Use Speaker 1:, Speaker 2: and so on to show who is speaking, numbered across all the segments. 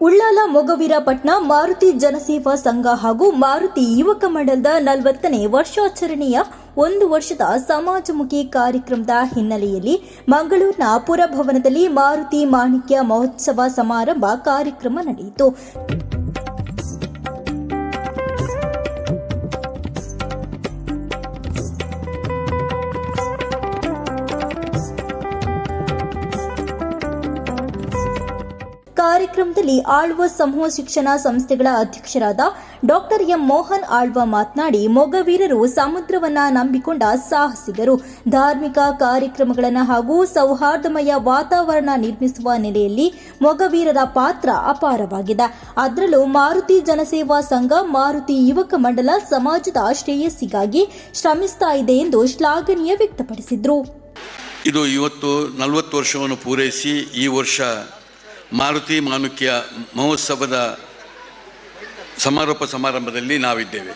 Speaker 1: ಉಳ್ಳಾಲ ಮೊಗವೀರಪಟ್ನ ಮಾರುತಿ ಜನಸೇವಾ ಸಂಘ ಹಾಗೂ ಮಾರುತಿ ಯುವಕ ಮಂಡಲದ ನಲವತ್ತನೇ ವರ್ಷಾಚರಣೆಯ ಒಂದು ವರ್ಷದ ಸಮಾಜಮುಖಿ ಕಾರ್ಯಕ್ರಮದ ಹಿನ್ನೆಲೆಯಲ್ಲಿ ಮಂಗಳೂರಿನ ಪುರಭವನದಲ್ಲಿ ಮಾರುತಿ ಮಾಣಿಕ್ಯ ಮಹೋತ್ಸವ ಸಮಾರಂಭ ಕಾರ್ಯಕ್ರಮ ನಡೆಯಿತು. ಕಾರ್ಯಕ್ರಮದಲ್ಲಿ ಆಳ್ವ ಸಮೂಹ ಶಿಕ್ಷಣ ಸಂಸ್ಥೆಗಳ ಅಧ್ಯಕ್ಷರಾದ ಡಾಕ್ಟರ್ ಎಂ ಮೋಹನ್ ಆಳ್ವ ಮಾತನಾಡಿ, ಮೊಗವೀರರು ಸಮುದ್ರವನ್ನ ನಂಬಿಕೊಂಡ ಸಾಹಸಿಗರು. ಧಾರ್ಮಿಕ ಕಾರ್ಯಕ್ರಮಗಳನ್ನು ಹಾಗೂ ಸೌಹಾರ್ದಮಯ ವಾತಾವರಣ ನಿರ್ಮಿಸುವ ನೆಲೆಯಲ್ಲಿ ಮೊಗವೀರರ ಪಾತ್ರ ಅಪಾರವಾಗಿದೆ. ಅದರಲ್ಲೂ ಮಾರುತಿ ಜನಸೇವಾ ಸಂಘ, ಮಾರುತಿ ಯುವಕ ಮಂಡಲ ಸಮಾಜದ ಶ್ರೇಯಸ್ಸಿಗಾಗಿ ಶ್ರಮಿಸ್ತಾ ಇದೆ ಎಂದು ಶ್ಲಾಘನೀಯ ವ್ಯಕ್ತಪಡಿಸಿದರು.
Speaker 2: ಇದು ಇವತ್ತು ನಲವತ್ತು ವರ್ಷವನ್ನು ಪೂರೈಸಿ ಈ ವರ್ಷ ಮಾರುತಿ ಮಾನುಕ್ಯ ಮಹೋತ್ಸವದ ಸಮಾರೋಪ ಸಮಾರಂಭದಲ್ಲಿ ನಾವಿದ್ದೇವೆ.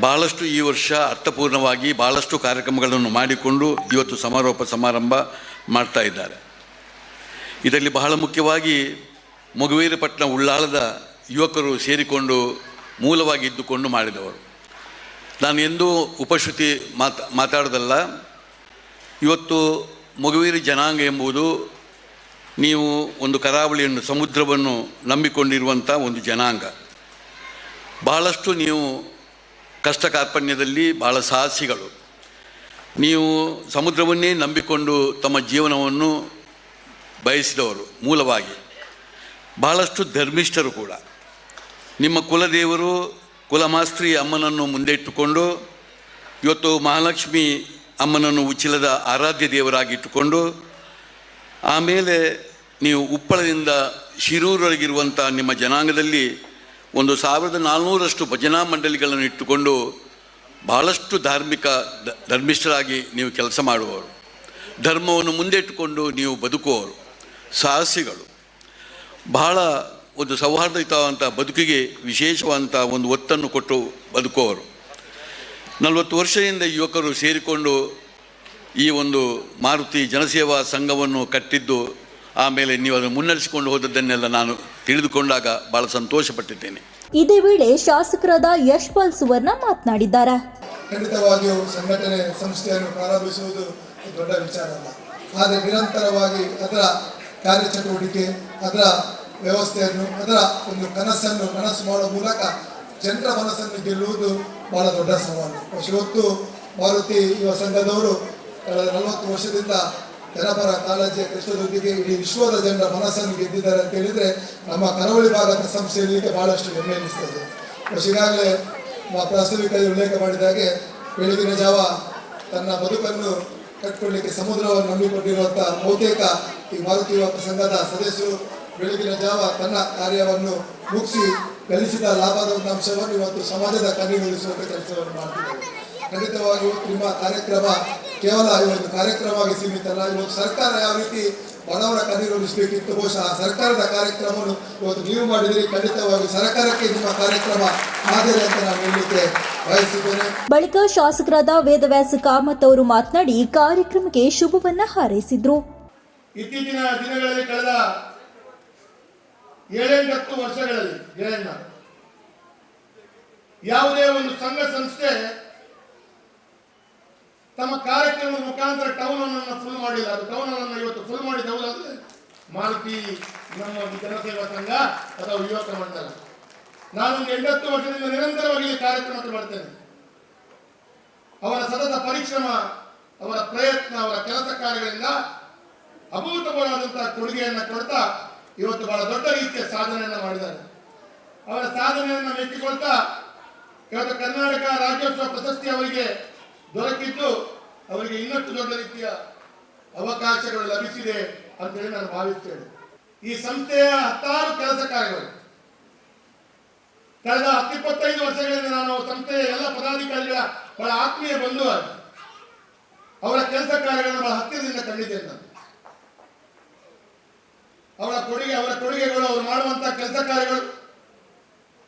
Speaker 2: ಬಹಳಷ್ಟು ಈ ವರ್ಷ ಅರ್ಥಪೂರ್ಣವಾಗಿ ಭಾಳಷ್ಟು ಕಾರ್ಯಕ್ರಮಗಳನ್ನು ಮಾಡಿಕೊಂಡು ಇವತ್ತು ಸಮಾರೋಪ ಸಮಾರಂಭ ಮಾಡ್ತಾ ಇದ್ದಾರೆ. ಇದರಲ್ಲಿ ಬಹಳ ಮುಖ್ಯವಾಗಿ ಮೊಗವೀರಪಟ್ಟಣ ಉಳ್ಳಾಳದ ಯುವಕರು ಸೇರಿಕೊಂಡು ಮೂಲವಾಗಿ ಇದ್ದುಕೊಂಡು ಮಾಡಿದವರು. ನಾನು ಎಂದೂ ಉಪಶ್ರುತಿ ಮಾತಾ, ಮಾತಾಡೋದಲ್ಲ, ಇವತ್ತು ಮೊಗವೀರ ಜನಾಂಗ ಎಂಬುದು ನೀವು ಒಂದು ಕರಾವಳಿಯನ್ನು, ಸಮುದ್ರವನ್ನು ನಂಬಿಕೊಂಡಿರುವಂಥ ಒಂದು ಜನಾಂಗ. ಬಹಳಷ್ಟು ನೀವು ಕಷ್ಟ ಕಾರ್ಪಣ್ಯದಲ್ಲಿ ಬಹಳ ಸಾಹಸಿಗಳು. ನೀವು ಸಮುದ್ರವನ್ನೇ ನಂಬಿಕೊಂಡು ತಮ್ಮ ಜೀವನವನ್ನು ಬಯಸಿದವರು ಮೂಲವಾಗಿ. ಬಹಳಷ್ಟು ಧರ್ಮಿಷ್ಠರು ಕೂಡ. ನಿಮ್ಮ ಕುಲದೇವರು ಕುಲಮಾಸ್ತ್ರಿ ಅಮ್ಮನನ್ನು ಮುಂದೆ ಇಟ್ಟುಕೊಂಡು ಇವತ್ತು ಮಹಾಲಕ್ಷ್ಮಿ ಅಮ್ಮನನ್ನು ಉಚ್ಚಿಲದ ಆರಾಧ್ಯ ದೇವರಾಗಿಟ್ಟುಕೊಂಡು ಆಮೇಲೆ ನೀವು ಉಪ್ಪಳದಿಂದ ಶಿರೂರವರೆಗಿರುವಂಥ ನಿಮ್ಮ ಜನಾಂಗದಲ್ಲಿ ಒಂದು ಸಾವಿರದ ನಾಲ್ನೂರಷ್ಟು ಭಜನಾ ಮಂಡಳಿಗಳನ್ನು ಇಟ್ಟುಕೊಂಡು ಬಹಳಷ್ಟು ಧಾರ್ಮಿಕ ಧರ್ಮಿಷ್ಠರಾಗಿ ನೀವು ಕೆಲಸ ಮಾಡುವವರು. ಧರ್ಮವನ್ನು ಮುಂದೆ ಇಟ್ಟುಕೊಂಡು ನೀವು ಬದುಕುವವರು. ಸಾಹಸಿಗಳು. ಬಹಳ ಒಂದು ಸೌಹಾರ್ದಯುತವಾದಂಥ ಬದುಕಿಗೆ ವಿಶೇಷವಾದಂಥ ಒಂದು ಒತ್ತನ್ನು ಕೊಟ್ಟು ಬದುಕುವವರು. ನಲವತ್ತು ವರ್ಷದಿಂದ ಯುವಕರು ಸೇರಿಕೊಂಡು ಈ ಒಂದು ಮಾರುತಿ ಜನಸೇವಾ ಸಂಘವನ್ನು ಕಟ್ಟಿದ್ದು ಆಮೇಲೆ ನೀವು ಅದನ್ನು ಮುನ್ನಡೆಸಿಕೊಂಡು ಹೋದದ್ದನ್ನೆಲ್ಲ ನಾನು ತಿಳಿದುಕೊಂಡಾಗ ಭಾಳ ಸಂತೋಷಪಟ್ಟಿದ್ದೇನೆ.
Speaker 1: ಇದೇ ವೇಳೆ ಶಾಸಕರಾದ ಯಶ್ಪಾಲ್ ಸುವರ್ಣ ಮಾತನಾಡಿದ್ದಾರೆ.
Speaker 3: ಖಂಡಿತವಾಗಿಯೂ ಸಂಘಟನೆ ಸಂಸ್ಥೆಯನ್ನು ಪ್ರಾರಂಭಿಸುವುದು ದೊಡ್ಡ ವಿಚಾರ ಅಲ್ಲ. ಆದರೆ ನಿರಂತರವಾಗಿ ಅದರ ಕಾರ್ಯಚಟುವಟಿಕೆ ಅದರ ವ್ಯವಸ್ಥೆಯನ್ನು ಅದರ ಒಂದು ಕನಸನ್ನು ಕನಸು ಮಾಡುವ ಮೂಲಕ ಜನರ ಮನಸ್ಸನ್ನು ಗೆಲ್ಲುವುದು ಬಹಳ ದೊಡ್ಡ ಸವಾಲು. ಇವತ್ತು ಮಾರುತಿ ಯುವ ಸಂಘದವರು ಕಳೆದ ನಲವತ್ತು ವರ್ಷದಿಂದ ಜನಪರ ಕಾಳಜಿಯ ಕೃಷ್ಣದೊಂದಿಗೆ ಇಡೀ ವಿಶ್ವದ ಜನರ ಮನಸ್ಸನ್ನು ಗೆದ್ದಿದ್ದಾರೆ ಅಂತ ಹೇಳಿದ್ರೆ ನಮ್ಮ ಕರಾವಳಿ ಭಾಗದ ಸಂಸ್ಥೆಯಲ್ಲಿ ಬಹಳಷ್ಟು ಹೆಮ್ಮೆ ಎನಿಸ್ತದೆ. ಈಗಾಗಲೇ ಪ್ರಾಸ್ತಾವಿಕದಲ್ಲಿ ಉಲ್ಲೇಖ ಮಾಡಿದ ಹಾಗೆ ಬೆಳಗಿನ ಜಾವ ತನ್ನ ಬದುಕನ್ನು ಕಟ್ಕೊಳ್ಳಿಕ್ಕೆ ಸಮುದ್ರವನ್ನು ನಂಬಿಕೊಂಡಿರುವಂಥ ಬಹುತೇಕ ಈ ಭಾರತೀಯ ಯುವಕ ಸಂಘದ ಸದಸ್ಯರು ಬೆಳಗಿನ ಜಾವ ತನ್ನ ಕಾರ್ಯವನ್ನು ಮುಗಿಸಿ ಗಳಿಸಿದ ಲಾಭದ ಒಂದು ಅಂಶವನ್ನು ಇವತ್ತು ಸಮಾಜದ ಕಣ್ಣಿಗೊಳಿಸುವಂಥ ಕೆಲಸವನ್ನು ಮಾಡ್ತಿದ್ದಾರೆ. ಖಂಡಿತವಾಗಿ ಇವತ್ತು ನಿಮ್ಮ ಕಾರ್ಯಕ್ರಮ ಕೇವಲ ಇವತ್ತು ಕಾರ್ಯಕ್ರಮವಾಗಿ ಸೀಮಿತ ಅಲ್ಲ ಇವತ್ತು ಸರ್ಕಾರ ಯಾವ ರೀತಿ ಬಡವರ ಕಣ್ಣೀರೊಲಿಸಬೇಕಿತ್ತು ಬಹುಶಃ ಆ ಸರ್ಕಾರದ ಕಾರ್ಯಕ್ರಮವನ್ನು ಇವತ್ತು ನೀವು ಮಾಡಿದಿರಿ ಖಂಡಿತವಾಗಿ ಸರ್ಕಾರಕ್ಕೆ ನಿಮ್ಮ ಕಾರ್ಯಕ್ರಮ ಮಾದರಿ ಅಂತ ನಾನು ಹೇಳಲಿಕ್ಕೆ ಬಯಸಿದ್ದೇನೆ
Speaker 1: ಬಳಿಕ ಶಾಸಕರಾದ ವೇದವ್ಯಾಸ ಕಾಮತ್ ಅವರು ಮಾತನಾಡಿ ಕಾರ್ಯಕ್ರಮಕ್ಕೆ ಶುಭವನ್ನ ಹಾರೈಸಿದ್ರು.
Speaker 4: ಇತ್ತೀಚಿನ ದಿನಗಳಲ್ಲಿ ಕಳೆದ ಏಳೆಂಟತ್ತು ವರ್ಷಗಳಲ್ಲಿ ಯಾವುದೇ ಒಂದು ಸಂಘ ಸಂಸ್ಥೆ ತಮ್ಮ ಕಾರ್ಯಕ್ರಮದ ಮುಖಾಂತರ ಟೌನ್ ಅನ್ನು ಫುಲ್ ಮಾಡಿಲ್ಲ. ಅದು ಟೌನ್ ಅನ್ನು ಇವತ್ತು ಫುಲ್ ಮಾಡಿದ ಅಂದ್ರೆ ಮಾಲ್ಕಿ ನಮ್ಮ ಜನಸೇವಾ ಸಂಘ ಅಥವಾ ಯುವಕ ಮಂಡಲ ನಾನು ಎಂಟತ್ತು ವರ್ಷದಿಂದ ನಿರಂತರವಾಗಿ ಈ ಕಾರ್ಯಕ್ರಮ ಮಾಡ್ತೇನೆ ಅವರ ಸತತ ಪರಿಶ್ರಮ, ಅವರ ಪ್ರಯತ್ನ, ಅವರ ಕೆಲಸ ಕಾರ್ಯಗಳಿಂದ ಅಭೂತಪೂರ್ವವಾದಂತಹ ಕೊಡುಗೆಯನ್ನು ಕೊಡ್ತಾ ಇವತ್ತು ಬಹಳ ದೊಡ್ಡ ರೀತಿಯ ಸಾಧನೆಯನ್ನು ಮಾಡಿದ್ದಾರೆ. ಅವರ ಸಾಧನೆಯನ್ನು ಮೆಚ್ಚಿಕೊಳ್ತಾ ಇವತ್ತು ಕರ್ನಾಟಕ ರಾಜ್ಯೋತ್ಸವ ಪ್ರಶಸ್ತಿ ಅವರಿಗೆ ದೊರಕಿದ್ದು ಅವರಿಗೆ ಇನ್ನಷ್ಟು ದೊಡ್ಡ ರೀತಿಯ ಅವಕಾಶಗಳು ಲಭಿಸಿದೆ ಅಂತೇಳಿ ನಾನು ಭಾವಿಸ್ತೇನೆ. ಈ ಸಂಸ್ಥೆಯ ಹತ್ತಾರು ಕೆಲಸ ಕಾರ್ಯಗಳು. ಕಳೆದ ಹತ್ತಿಪ್ಪತ್ತೈದು ವರ್ಷಗಳಿಂದ ನಾನು ಸಂಸ್ಥೆಯ ಎಲ್ಲ ಪದಾಧಿಕಾರಿಗಳ ಬಹಳ ಆತ್ಮೀಯ ಬಂಧು ಅವರ ಕೆಲಸ ಕಾರ್ಯಗಳನ್ನು ಬಹಳ ಹತ್ತಿರದಿಂದ ಕಂಡಿದ್ದೇನೆ ನಾನು. ಅವರ ಕೊಡುಗೆ, ಅವರ ಕೊಡುಗೆಗಳು, ಅವರು ಮಾಡುವಂತಹ ಕೆಲಸ ಕಾರ್ಯಗಳು,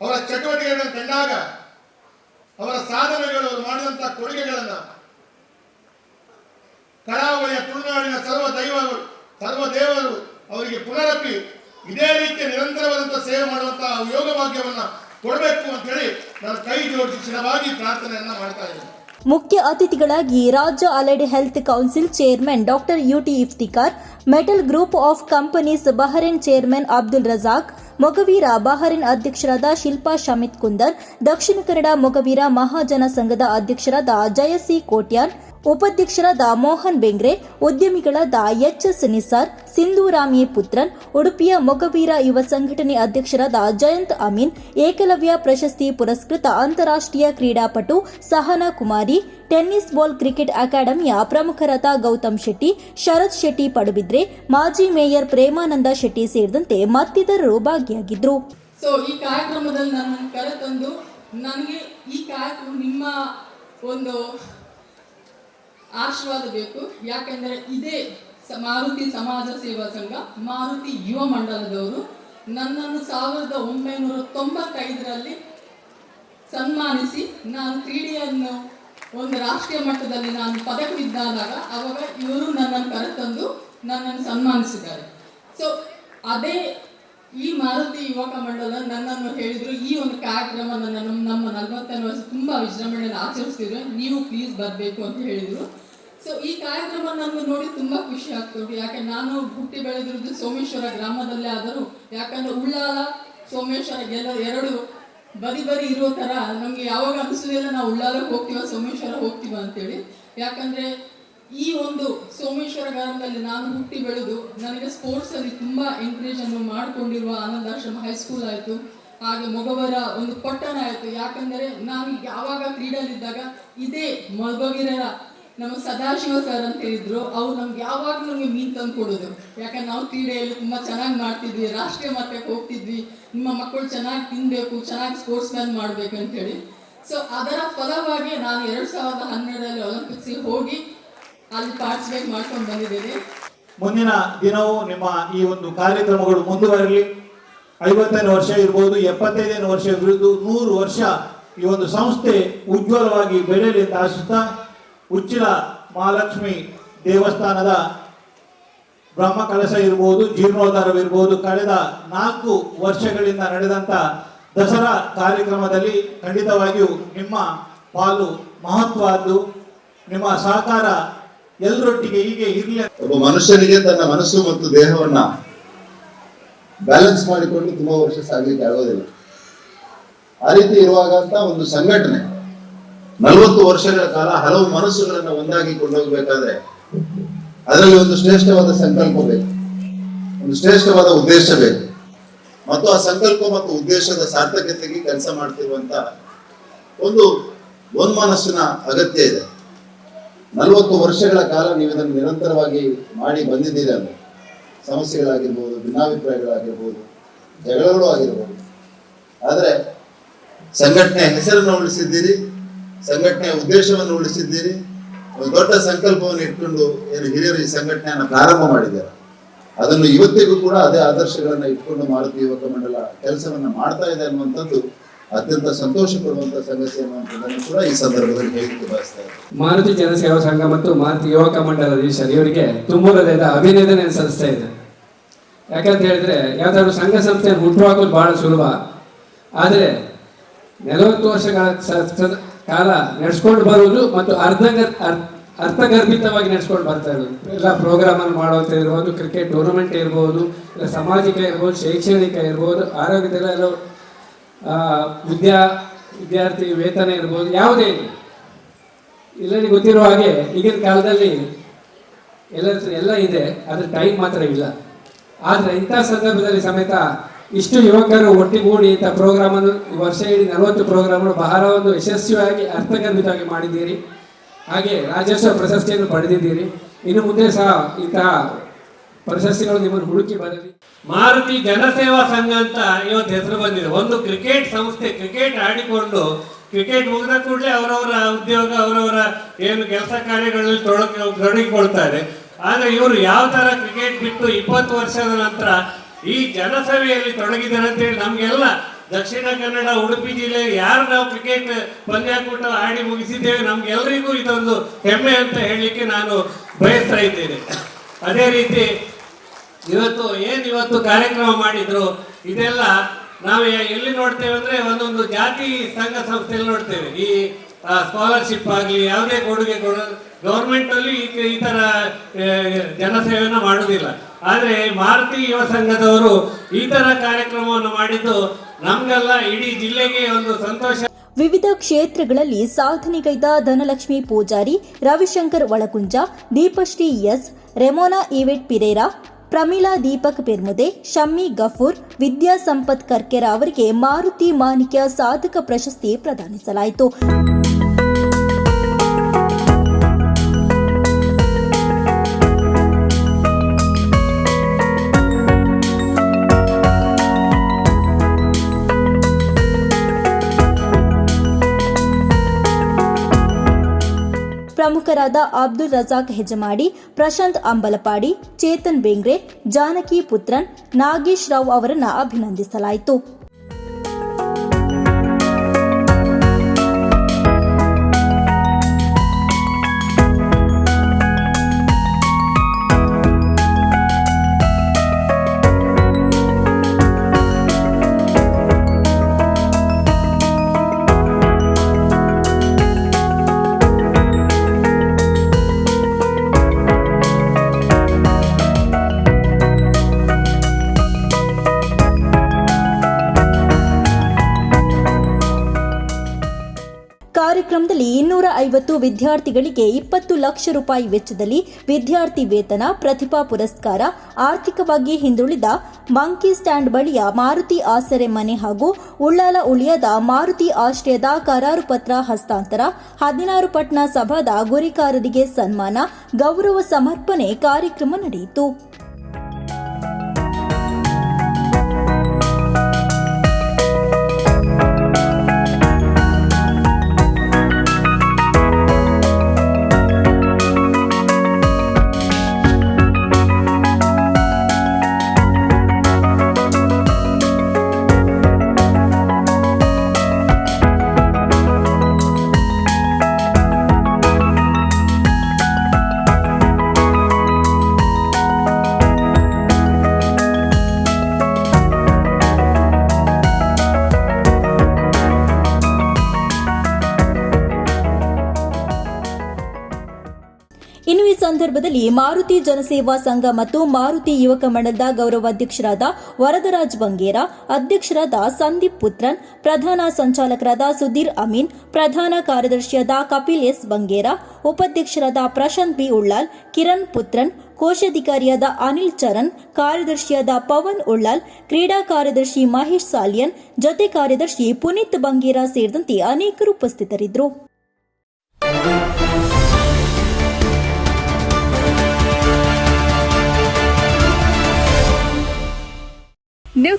Speaker 4: ಅವರ ಚಟುವಟಿಕೆಗಳನ್ನು ಕಂಡಾಗ ಅವರ ಸಾಧನೆಗಳು, ಅವರು ಮಾಡಿದಂತಹ ಕೊಡುಗೆಗಳನ್ನ. ಕರಾವಳಿಯ ತುಳುನಾಡಿನ ಸರ್ವ ದೈವಗಳು, ಸರ್ವ ದೇವರು ಅವರಿಗೆ ಪುನರಪಿ ಇದೇ ರೀತಿಯ ನಿರಂತರವಾದಂತಹ ಸೇವೆ ಮಾಡುವಂತಹ ಯೋಗ ಭಾಗ್ಯವನ್ನ ಕೊಡಬೇಕು ಅಂತ ಹೇಳಿ ನಾನು ಕೈ ಜೋಡಿಸಿ ಸ್ಥಿರವಾಗಿ ಪ್ರಾರ್ಥನೆಯನ್ನ ಮಾಡ್ತಾ ಇದ್ದೇನೆ.
Speaker 1: ಮುಖ್ಯ ಅತಿಥಿಗಳಾಗಿ ರಾಜ್ಯ allied health council chairman doctor UT Iftikar, metal group of companies Bahrain chairman Abdul Razak Mogaveera Bahrain ಅಧ್ಯಕ್ಷರಾದ ಶಿಲ್ಪಾ ಶಮಿತ್ ಕುಂದರ್, ದಕ್ಷಿಣ ಕನ್ನಡ ಮೊಗವೀರ ಮಹಾಜನ ಸಂಘದ ಅಧ್ಯಕ್ಷರಾದ ಜಯಸಿ ಕೋಟ್ಯಾನ್ ಉಪಾಧ್ಯಕ್ಷರಾದ ಮೋಹನ್ ಬೆಂಗ್ರೆ, ಉದ್ಯಮಿಗಳಾದ ಎಚ್ ಎಸ್ ನಿಸಾರ್ ಸಿಂಧೂರಾಮಿ ಪುತ್ರನ್, ಉಡುಪಿಯ ಮೊಗವೀರ ಯುವ ಸಂಘಟನೆ ಅಧ್ಯಕ್ಷರಾದ ಜಯಂತ್ ಅಮೀನ್, ಏಕಲವ್ಯ ಪ್ರಶಸ್ತಿ ಪುರಸ್ಕೃತ ಅಂತಾರಾಷ್ಟ್ರೀಯ ಕ್ರೀಡಾಪಟು Sahana Kumari, tennis ball cricket ಅಕಾಡೆಮಿಯ ಪ್ರಮುಖರಾದ ಗೌತಮ್ ಶೆಟ್ಟಿ, ಶರತ್ ಶೆಟ್ಟಿ ಪಡುಬಿದ್ರೆ, ಮಾಜಿ ಮೇಯರ್ ಪ್ರೇಮಾನಂದ ಶೆಟ್ಟಿ ಸೇರಿದಂತೆ ಮತ್ತಿತರರು ಭಾಗಿಯಾಗಿದ್ದರು
Speaker 5: ಸೊ ಈ ಕಾರ್ಯಕ್ರಮದಲ್ಲಿ ನನ್ನನ್ನು ಕರೆತಂದು ನನಗೆ ಈ ಕಾರ್ಯಕ್ರಮ ನಿಮ್ಮ ಒಂದು ಆಶೀರ್ವಾದ ಬೇಕು. ಯಾಕೆಂದರೆ ಇದೇ ಮಾರುತಿ ಸಮಾಜ ಸೇವಾ ಸಂಘ, ಮಾರುತಿ ಯುವ ಮಂಡಲದವರು ನನ್ನನ್ನು ಸಾವಿರದ ಒಂಬೈನೂರ ತೊಂಬತ್ತೈದರಲ್ಲಿ ಸನ್ಮಾನಿಸಿ ನಾನು ಕ್ರೀಡೆಯನ್ನು ಒಂದು ರಾಷ್ಟ್ರೀಯ ಮಟ್ಟದಲ್ಲಿ ನಾನು ಪದಕವಿದ್ದಾದಾಗ ಅವಾಗ ಇವರು ನನ್ನನ್ನು ಕರೆತಂದು ನನ್ನನ್ನು ಸನ್ಮಾನಿಸಿದ್ದಾರೆ. ಸೊ ಅದೇ ಈ ಮಾರುತಿ ಯುವಕ ಮಂಡಲ ನನ್ನನ್ನು ಹೇಳಿದ್ರು, ಈ ಒಂದು ಕಾರ್ಯಕ್ರಮ ನಮ್ಮ ನಮ್ಮ ನಲವತ್ತನೇ ವರ್ಷ ತುಂಬಾ ವಿಜೃಂಭಣೆಯಲ್ಲಿ ಆಚರಿಸ್ತಿದ್ರು. ನೀವು ಪ್ಲೀಸ್ ಬರಬೇಕು ಅಂತ ಹೇಳಿದ್ರು. ಸೊ ಈ ಕಾರ್ಯಕ್ರಮ ನನ್ನ ನೋಡಿ ತುಂಬಾ ಖುಷಿ ಆಗ್ತದೆ ಯಾಕೆ, ನಾನು ಹುಟ್ಟಿ ಬೆಳೆದಿರೋದು ಸೋಮೇಶ್ವರ ಗ್ರಾಮದಲ್ಲೇ ಆದರೂ, ಯಾಕಂದ್ರೆ ಉಳ್ಳಾಲ, ಸೋಮೇಶ್ವರ ಎಲ್ಲ ಎರಡು ಬರಿ ಬರಿ ಇರೋ ತರ ನಮ್ಗೆ ಯಾವಾಗ ಅನಿಸೋದಿಲ್ಲ ನಾವು ಉಳ್ಳಾಲಕ್ಕೆ ಹೋಗ್ತೀವ, ಸೋಮೇಶ್ವರ ಹೋಗ್ತೀವ ಅಂತೇಳಿ. ಯಾಕಂದ್ರೆ ಈ ಒಂದು ಸೋಮೇಶ್ವರ ಗ್ರಾಮದಲ್ಲಿ ನಾನು ಹುಟ್ಟಿ ಬೆಳೆದು ನನಗೆ ಸ್ಪೋರ್ಟ್ಸ್ ಅಲ್ಲಿ ತುಂಬಾ ಅನ್ನು ಮಾಡಿಕೊಂಡಿರುವ ಆನಂದಾಶ್ರಮ ಹೈಸ್ಕೂಲ್ ಆಯ್ತು. ಹಾಗೆ ಮೊಗವರ ಒಂದು ಪಟ್ಟಣ ಆಯ್ತು. ಯಾಕಂದ್ರೆ ನಾನು ಯಾವಾಗ ಕ್ರೀಡೆಯಲ್ಲಿದ್ದಾಗ ಇದೇ ಮೊಗವೀರರ ನಮ್ಮ ಸದಾಶಿವ ಸರ್ ಅಂತ ಹೇಳಿದ್ರು. ಅವ್ರು ನಮ್ಗೆ ಯಾವಾಗ ನಮಗೆ ಮೀನ್ ತಂದು ಕೊಡೋದು. ಯಾಕಂದ್ರೆ ನಾವು ಕ್ರೀಡೆಯಲ್ಲಿ ತುಂಬಾ ಚೆನ್ನಾಗಿ ಮಾಡ್ತಿದ್ವಿ. ರಾಷ್ಟ್ರೀಯ ಮಟ್ಟಕ್ಕೆ ಹೋಗ್ತಿದ್ವಿ. ನಿಮ್ಮ ಮಕ್ಕಳು ಚೆನ್ನಾಗಿ ತಿನ್ಬೇಕು, ಚೆನ್ನಾಗಿ ಸ್ಪೋರ್ಟ್ಸ್ ಮ್ಯಾನ್ ಮಾಡಬೇಕು ಅಂತ ಹೇಳಿ. ಸೊ ಅದರ ಫಲವಾಗಿ ನಾನು ಎರಡು ಸಾವಿರದ ಹನ್ನೆರಡರಲ್ಲಿ ಒಲಿಂಪಿಕ್ಸಿಗೆ ಹೋಗಿ ಅಲ್ಲಿ ಪಾರ್ಟಿಸಿಪೇಟ್ ಮಾಡ್ಕೊಂಡು
Speaker 6: ಮುಂದಿನ ದಿನವೂ ನಿಮ್ಮ ಈ ಒಂದು ಕಾರ್ಯಕ್ರಮಗಳು ಮುಂದುವರಲಿ. ಐವತ್ತನೇ ವರ್ಷ ಇರ್ಬೋದು, ಎಪ್ಪತ್ತೈದನೇ ವರ್ಷ ಇರ್ಬೋದು, ನೂರು ವರ್ಷ ಈ ಒಂದು ಸಂಸ್ಥೆ ಉಜ್ವಲವಾಗಿ ಬೆಳೆಯಲಿ ಅಂತ ಆಶಿಸ್ತಾ ಉಚ್ಚಿಲ ಮಹಾಲಕ್ಷ್ಮಿ ದೇವಸ್ಥಾನದ ಬ್ರಹ್ಮ ಕಲಶ ಇರ್ಬೋದು ಜೀರ್ಣೋದ್ಧಾರವಿರ್ಬೋದು ಕಳೆದ ನಾಲ್ಕು ವರ್ಷಗಳಿಂದ ನಡೆದಂತ ದಸರಾ ಕಾರ್ಯಕ್ರಮದಲ್ಲಿ ಖಂಡಿತವಾಗಿಯೂ ನಿಮ್ಮ ಪಾಲು ಮಹತ್ವದ್ದು. ನಿಮ್ಮ ಸಹಕಾರ ಎಲ್ಲರೊಟ್ಟಿಗೆ ಹೀಗೆ ಇರಲಿ
Speaker 7: ಒಬ್ಬ ಮನುಷ್ಯನಿಗೆ ತನ್ನ ಮನಸ್ಸು ಮತ್ತು ದೇಹವನ್ನ ಬ್ಯಾಲೆನ್ಸ್ ಮಾಡಿಕೊಂಡು ತುಂಬಾ ವರ್ಷ ಸಾಗಲಿಕ್ಕೆ ಆಗೋದಿಲ್ಲ. ಆ ರೀತಿ ಇರುವಾಗ ಅಂತ ಒಂದು ಸಂಘಟನೆ ನಲವತ್ತು ವರ್ಷಗಳ ಕಾಲ ಹಲವು ಮನಸ್ಸುಗಳನ್ನ ಒಂದಾಗಿ ಕೊಂಡೋಗ್ಬೇಕಾದ್ರೆ ಅದರಲ್ಲಿ ಒಂದು ಶ್ರೇಷ್ಠವಾದ ಸಂಕಲ್ಪ ಬೇಕು. ಒಂದು ಶ್ರೇಷ್ಠವಾದ ಉದ್ದೇಶ ಬೇಕು. ಮತ್ತು ಆ ಸಂಕಲ್ಪ ಮತ್ತು ಉದ್ದೇಶದ ಸಾರ್ಥಕತೆಗೆ ಕೆಲಸ ಮಾಡ್ತಿರುವಂತ ಒಂದು ಮನಸ್ಸಿನ ಅಗತ್ಯ ಇದೆ. ನಲವತ್ತು ವರ್ಷಗಳ ಕಾಲ ನೀವು ಇದನ್ನು ನಿರಂತರವಾಗಿ ಮಾಡಿ ಬಂದಿದ್ದೀರಲ್ಲ ಸಮಸ್ಯೆಗಳಾಗಿರ್ಬೋದು, ಭಿನ್ನಾಭಿಪ್ರಾಯಗಳಾಗಿರ್ಬೋದು, ಜಗಳಗಳು ಆಗಿರ್ಬೋದು. ಆದರೆ ಸಂಘಟನೆ ಹೆಸರನ್ನು ಉಳಿಸಿದ್ದೀರಿ, ಸಂಘಟನೆಯ ಉದ್ದೇಶವನ್ನು ಉಳಿಸಿದ್ದೀರಿ, ಒಂದು ದೊಡ್ಡ ಸಂಕಲ್ಪವನ್ನು ಇಟ್ಕೊಂಡು ಏನು ಹಿರಿಯರು ಈ ಸಂಘಟನೆಯನ್ನು ಪ್ರಾರಂಭ ಮಾಡಿದ್ದಾರೆ. ಅದನ್ನು ಇವತ್ತಿಗೂ ಕೂಡ ಅದೇ ಆದರ್ಶಗಳನ್ನು ಇಟ್ಕೊಂಡು ಮಾರುತಿ ಯುವಕ ಮಂಡಲ ಕೆಲಸವನ್ನು ಮಾಡ್ತಾ ಇದೆ ಅನ್ನುವಂಥದ್ದು ಅತ್ಯಂತ ಸಂತೋಷ ಪಡುವಂತ ಸಂಗತಿ ಕೂಡ ಈ ಸಂದರ್ಭದಲ್ಲಿ ಹೇಳಿಕೆ ಬಯಸ್ತಾ ಇದ್ದೀನಿ.
Speaker 8: ಮಾರುತಿ ಜನಸೇವಾ ಸಂಘ ಮತ್ತು ಮಾರುತಿ ಯುವಕ ಮಂಡಲದ ಇವರಿಗೆ ತುಂಬ ಹೃದಯದ ಅಭಿನಂದನೆ ಸಲ್ಲಿಸ್ತಾ ಇದೆ ಯಾಕಂತ ಹೇಳಿದ್ರೆ ಯಾವ್ದಾದ್ರು ಸಂಘ ಸಂಸ್ಥೆಯನ್ನು ಹುಟ್ಟುಹಾಕೋದು ಬಹಳ ಸುಲಭ. ಆದರೆ ನಲವತ್ತು ವರ್ಷಗಳ ಕಾಲ ನಡೆಸ್ಕೊಂಡು ಬರುವುದು ಮತ್ತು ಅರ್ಧ ಅರ್ಥಗರ್ಭಿತವಾಗಿ ನಡೆಸ್ಕೊಂಡು ಬರ್ತಾ ಇರೋದು ಎಲ್ಲ ಪ್ರೋಗ್ರಾಮ್ ಅನ್ನು ಮಾಡುವಂತ ಇರ್ಬೋದು ಕ್ರಿಕೆಟ್ ಟೂರ್ನಮೆಂಟ್ ಇರ್ಬೋದು, ಇಲ್ಲ ಸಾಮಾಜಿಕ ಇರ್ಬೋದು, ಶೈಕ್ಷಣಿಕ ಇರ್ಬೋದು, ಆರೋಗ್ಯದಲ್ಲ ವಿದ್ಯಾ, ವಿದ್ಯಾರ್ಥಿ ವೇತನ ಇರ್ಬೋದು, ಯಾವುದೇ ಎಲ್ಲರಿಗೂ ಗೊತ್ತಿರುವ ಹಾಗೆ ಈಗಿನ ಕಾಲದಲ್ಲಿ ಎಲ್ಲ ಎಲ್ಲ ಇದೆ ಅದ್ರ ಟೈಮ್ ಮಾತ್ರ ಇಲ್ಲ. ಆದರೆ ಇಂಥ ಸಂದರ್ಭದಲ್ಲಿ ಸಮೇತ ಇಷ್ಟು ಯುವಕರು ಒಟ್ಟಿಗೂಡಿ ಇಂಥ ಪ್ರೋಗ್ರಾಮ್ ಅನ್ನು, ಈ ವರ್ಷ ಇಡೀ ನಲವತ್ತು ಪ್ರೋಗ್ರಾಮ್ ಬಹಳ ಒಂದು ಯಶಸ್ವಿಯಾಗಿ, ಅರ್ಥಗರ್ಭಿತವಾಗಿ ಮಾಡಿದ್ದೀರಿ. ಹಾಗೆ ರಾಜ್ಯೋತ್ಸವ ಪ್ರಶಸ್ತಿಯನ್ನು ಪಡೆದಿದ್ದೀರಿ. ಇನ್ನು ಮುಂದೆ ಸಹ ಇಂತಹ ಪ್ರಶಸ್ತಿಗಳು ನಿಮ್ಮನ್ನು ಹುಡುಕಿ ಬರಲಿ.
Speaker 9: ಮಾರುತಿ ಜನಸೇವಾ ಸಂಘ ಅಂತ ಇವತ್ತು ಹೆಸರು ಬಂದಿದೆ. ಒಂದು ಕ್ರಿಕೆಟ್ ಸಂಸ್ಥೆ ಕ್ರಿಕೆಟ್ ಆಡಿಕೊಂಡು ಕ್ರಿಕೆಟ್ ಮುಗಿದ ಕೂಡಲೇ ಅವರವರ ಉದ್ಯೋಗ, ಅವರವರ ಏನು ಕೆಲಸ ಕಾರ್ಯಗಳಲ್ಲಿ ತೊಡಗಿ ತೊಡಗಿಕೊಳ್ತಾರೆ ಆದರೆ ಇವರು ಯಾವ ತರ ಕ್ರಿಕೆಟ್ ಬಿಟ್ಟು ಇಪ್ಪತ್ತು ವರ್ಷದ ನಂತರ ಈ ಜನಸಭೆಯಲ್ಲಿ ತೊಡಗಿದ್ದಾರೆ ಅಂತೇಳಿ ನಮ್ಗೆಲ್ಲ ದಕ್ಷಿಣ ಕನ್ನಡ, ಉಡುಪಿ ಜಿಲ್ಲೆ ಯಾರು ನಾವು ಕ್ರಿಕೆಟ್ ಪಂದ್ಯಾಕೂಟ ಆಡಿ ಮುಗಿಸಿದ್ದೇವೆ ನಮ್ಗೆಲ್ಲರಿಗೂ ಇದೊಂದು ಹೆಮ್ಮೆ ಅಂತ ಹೇಳಲಿಕ್ಕೆ ನಾನು ಬಯಸ್ತಾ ಇದ್ದೇನೆ. ಅದೇ ರೀತಿ ಇವತ್ತು ಏನು ಇವತ್ತು ಕಾರ್ಯಕ್ರಮ ಮಾಡಿದ್ರು, ಇದೆಲ್ಲ ನಾವು ಎಲ್ಲಿ ನೋಡ್ತೇವೆ ಅಂದ್ರೆ ಒಂದೊಂದು ಜಾತಿ ಸಂಘ ಸಂಸ್ಥೆಯಲ್ಲಿ ನೋಡ್ತೇವೆ. ಈ ಸ್ಕಾಲರ್ಶಿಪ್ ಆಗಲಿ, ಯಾವುದೇ ಕೊಡುಗೆ ಕೊಡ ಗೌರ್ಮೆಂಟ್ ಅಲ್ಲಿ ಈ- ತರ ಜನಸೇವೆಯನ್ನು ಮಾಡುವುದಿಲ್ಲ ಆದರೆ ಮಾರುತಿ ಯುವ ಸಂಘದವರು ಈ ತರ ಕಾರ್ಯಕ್ರಮವನ್ನು ಮಾಡಿದ್ದು ನಮಗೆಲ್ಲ, ಇಡೀ ಜಿಲ್ಲೆಗೆ ಒಂದು ಸಂತೋಷ.
Speaker 1: ವಿವಿಧ ಕ್ಷೇತ್ರಗಳಲ್ಲಿ ಸಾಧನೆಗೈದ ಧನಲಕ್ಷ್ಮಿ ಪೂಜಾರಿ ರವಿಶಂಕರ್ ಒಳಗುಂಜ, ದೀಪಶ್ರೀ ಎಸ್, ರೆಮೋನಾ ಇವೆಟ್ ಪಿರೇರಾ ಪ್ರಮೀಳಾ ದೀಪಕ್ ಪಿರ್ಮುದೆ ಶಮ್ಮಿ ಗಫೂರ್ ವಿದ್ಯಾ ಸಂಪತ್ ಕರ್ಕೆರ ಅವರಿಗೆ ಮಾರುತಿ ಮಾಣಿಕ್ಯ ಸಾಧಕ ಪ್ರಶಸ್ತಿ ಪ್ರದಾನಿಸಲಾಯಿತು. ಪ್ರಮುಖರಾದ ಅಬ್ದುಲ್ ರಜಾಕ್ ಹೆಜಮಾಡಿ ಪ್ರಶಾಂತ್ ಅಂಬಲಪಾಡಿ ಚೇತನ್ ಬೆಂಗ್ರೆ ಜಾನಕಿ ಪುತ್ರನ್ ನಾಗೇಶ್ ರಾವ್ ಅವರನ್ನು ಅಭಿನಂದಿಸಲಾಯಿತು. ಐವತ್ತು ವಿದ್ಯಾರ್ಥಿಗಳಿಗೆ ಇಪ್ಪತ್ತು ಲಕ್ಷ ರೂಪಾಯಿ ವೆಚ್ಚದಲ್ಲಿ ವಿದ್ಯಾರ್ಥಿ ವೇತನ ಪ್ರತಿಭಾ ಪುರಸ್ಕಾರ ಆರ್ಥಿಕವಾಗಿ ಹಿಂದುಳಿದ ಮಂಕಿ ಸ್ಟ್ಯಾಂಡ್ ಬಳಿಯ ಮಾರುತಿ ಆಸರೆ ಮನೆ ಹಾಗೂ ಉಳ್ಳಾಲ ಉಳಿಯದ ಮಾರುತಿ ಆಶ್ರಯದ ಕರಾರು ಪತ್ರ ಹಸ್ತಾಂತರ, ಹದಿನಾರು ಪಟ್ನಾ ಸಭಾದ ಗುರಿಕಾರರಿಗೆ ಸನ್ಮಾನ, ಗೌರವ ಸಮರ್ಪಣೆ ಕಾರ್ಯಕ್ರಮ ನಡೆಯಿತು. ಸಂದರ್ಭದಲ್ಲಿ ಮಾರುತಿ ಜನಸೇವಾ ಸಂಘ ಮತ್ತು ಮಾರುತಿ ಯುವಕ ಮಂಡಲದ ಗೌರವಾಧ್ಯಕ್ಷರಾದ ವರದರಾಜ್ ಬಂಗೇರ, ಅಧ್ಯಕ್ಷರಾದ ಸಂದೀಪ್ ಪುತ್ರನ್, ಪ್ರಧಾನ ಸಂಚಾಲಕರಾದ ಸುಧೀರ್ ಅಮೀನ್, ಪ್ರಧಾನ ಕಾರ್ಯದರ್ಶಿಯಾದ ಕಪಿಲ್ ಎಸ್ ಬಂಗೇರ, ಉಪಾಧ್ಯಕ್ಷರಾದ ಪ್ರಶಾಂತ್ ಬಿ ಉಳ್ಳಾಲ್, ಕಿರಣ್ ಪುತ್ರನ್, ಕೋಶಾಧಿಕಾರಿಯಾದ ಅನಿಲ್ ಚರಣ್, ಕಾರ್ಯದರ್ಶಿಯಾದ ಪವನ್ ಉಳ್ಳಾಲ್, ಕ್ರೀಡಾ ಕಾರ್ಯದರ್ಶಿ ಮಹೇಶ್ ಸಾಲಿಯನ್, ಜೊತೆ ಕಾರ್ಯದರ್ಶಿ ಪುನೀತ್ ಬಂಗೇರ ಸೇರಿದಂತೆ ಅನೇಕರು ಉಪಸ್ಥಿತರಿದ್ದರು.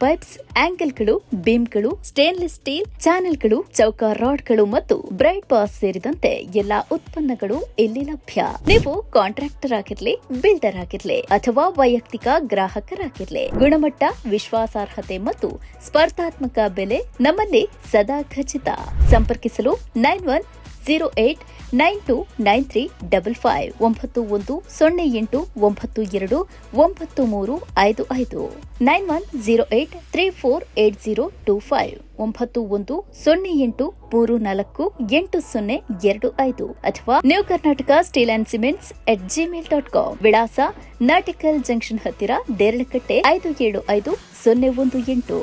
Speaker 10: pipes ಆಂಗಲ್ಗಳು, ಬೀಮ್ಗಳು ಸ್ಟೇನ್ಲೆಸ್ ಸ್ಟೀಲ್ ಚಾನೆಲ್ಗಳು ಚೌಕ ರಾಡ್ಗಳು ಮತ್ತು ಬ್ರೈಟ್ ಬಾಸ್ ಸೇರಿದಂತೆ ಎಲ್ಲಾ ಉತ್ಪನ್ನಗಳು ಇಲ್ಲಿ ಲಭ್ಯ. ನೀವು ಕಾಂಟ್ರಾಕ್ಟರ್ ಆಗಿರ್ಲಿ ಬಿಲ್ಡರ್ ಆಗಿರ್ಲಿ ಅಥವಾ ವೈಯಕ್ತಿಕ ಗ್ರಾಹಕರಾಗಿರ್ಲಿ, ಗುಣಮಟ್ಟ, ವಿಶ್ವಾಸಾರ್ಹತೆ ಮತ್ತು ಸ್ಪರ್ಧಾತ್ಮಕ ಬೆಲೆ ನಮ್ಮಲ್ಲಿ ಸದಾ ಖಚಿತ. ಸಂಪರ್ಕಿಸಲು nine one zero eight nine two nine three double five ಒಂಬತ್ತು ಒಂದು ಸೊನ್ನೆ ಎಂಟು ಒಂಬತ್ತು ಎರಡು ಒಂಬತ್ತು ಮೂರು ಐದು ಐದು. Nine one zero eight three four eight zero two five. ಒಂಬತ್ತು ಒಂದು ಸೊನ್ನೆ ಎಂಟು ಮೂರು ನಾಲ್ಕು ಎಂಟು ಸೊನ್ನೆ ಎರಡು ಐದು. ಅಥವಾ new Karnataka steel and cements at Gmail dot com ವಿಳಾಸ ನಾಟಿಕಲ್ ಜಂಕ್ಷನ್ ಹತ್ತಿರ ದೇರಳಕಟ್ಟೆ ಐದು ಏಳು ಐದು ಸೊನ್ನೆ ಒಂದು ಎಂಟು.